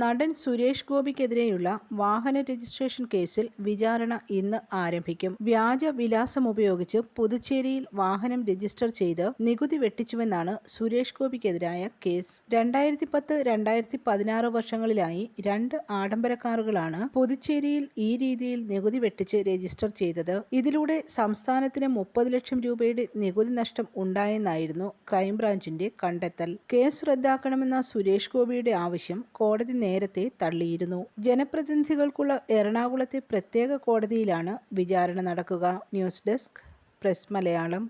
നടൻ സുരേഷ് ഗോപിക്കെതിരെയുള്ള വാഹന രജിസ്ട്രേഷൻ കേസിൽ വിചാരണ ഇന്ന് ആരംഭിക്കും. വ്യാജ വിലാസം ഉപയോഗിച്ച് പുതുച്ചേരിയിൽ വാഹനം രജിസ്റ്റർ ചെയ്ത് നികുതി വെട്ടിച്ചുവെന്നാണ് സുരേഷ് ഗോപിക്കെതിരായ കേസ്. രണ്ടായിരത്തി പത്ത് രണ്ടായിരത്തി പതിനാറ് വർഷങ്ങളിലായി രണ്ട് ആഡംബര കാറുകളാണ് പുതുച്ചേരിയിൽ ഈ രീതിയിൽ നികുതി വെട്ടിച്ച് രജിസ്റ്റർ ചെയ്തത്. ഇതിലൂടെ സംസ്ഥാനത്തിന് മുപ്പത് ലക്ഷം രൂപയുടെ നികുതി നഷ്ടം ഉണ്ടായെന്നായിരുന്നു ക്രൈംബ്രാഞ്ചിന്റെ കണ്ടെത്തൽ. കേസ് റദ്ദാക്കണമെന്ന സുരേഷ് ഗോപിയുടെ ആവശ്യം കോടതി നേരത്തെ തള്ളിയിരുന്നു. ജനപ്രതിനിധികൾക്കുള്ള എറണാകുളത്തെ പ്രത്യേക കോടതിയിലാണ് വിചാരണ നടക്കുക. News desk press Malayalam.